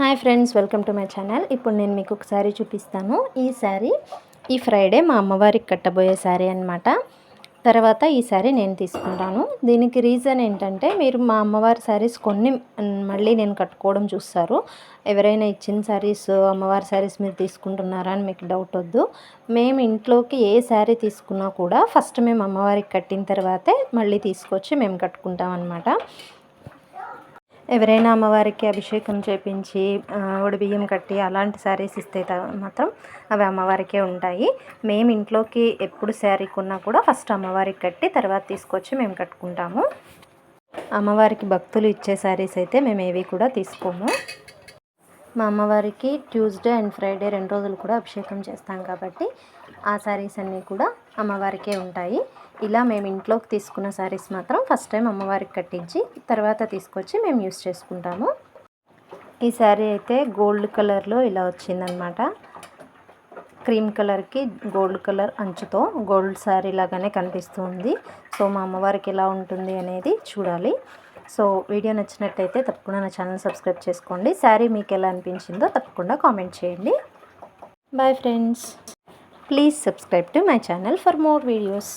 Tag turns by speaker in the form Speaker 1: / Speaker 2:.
Speaker 1: Hi friends welcome to my channel. ఇప్పుడు నేను మీకు ఒక శారీ చూపిస్తాను. ఈ శారీ ఈ ఫ్రైడే మా అమ్మవారికి కట్టబోయే శారీ అనమాట తర్వాత ఈ శారీ నేను తీసుకుంటాను. దీనికి రీజన్ ఏంటంటే మీరు మా అమ్మవారి శారీస్ కొన్ని మళ్ళీ నేను కట్టుకోవడం చూస్తారు. ఎవరైనా ఇచ్చిన శారీస్ అమ్మవారి శారీస్ మీరు తీసుకుంటున్నారా అని మీకు డౌట్ వద్దు. మేము ఇంట్లోకి ఏ శారీ తీసుకున్నా కూడా ఫస్ట్ మేము అమ్మవారికి కట్టిన తర్వాతే మళ్ళీ తీసుకొచ్చి మేము కట్టుకుంటాం అనమాట ఎవరైనా అమ్మవారికి అభిషేకం చేపించి బియ్యం కట్టి అలాంటి శారీస్ ఇస్తే మాత్రం అవి అమ్మవారికే ఉంటాయి. మేము ఇంట్లోకి ఎప్పుడు శారీ కొన్నా కూడా ఫస్ట్ అమ్మవారికి కట్టి తర్వాత తీసుకొచ్చి మేము కట్టుకుంటాము. అమ్మవారికి భక్తులు ఇచ్చే శారీస్ అయితే మేము ఏవి కూడా తీసుకోము. మా అమ్మవారికి ట్యూస్డే అండ్ ఫ్రైడే రెండు రోజులు కూడా అభిషేకం చేస్తాం కాబట్టి ఆ శారీస్ అన్నీ కూడా అమ్మవారికే ఉంటాయి. ఇలా మేము ఇంట్లోకి తీసుకున్న శారీస్ మాత్రం ఫస్ట్ టైం అమ్మవారికి కట్టించి తర్వాత తీసుకొచ్చి మేము యూస్ చేసుకుంటాము. ఈ శారీ అయితే గోల్డ్ కలర్లో ఇలా వచ్చిందనమాట క్రీమ్ కలర్కి గోల్డ్ కలర్ అంచుతో గోల్డ్ శారీ లాగానే కనిపిస్తుంది. సో మా అమ్మవారికి ఎలా ఉంటుంది అనేది చూడాలి. సో వీడియో నచ్చినట్టయితే తప్పకుండా నా ఛానల్ సబ్స్క్రైబ్ చేసుకోండి. శారీ మీకు ఎలా అనిపించిందో తప్పకుండా కామెంట్ చేయండి. Bye friends please subscribe to my channel for more videos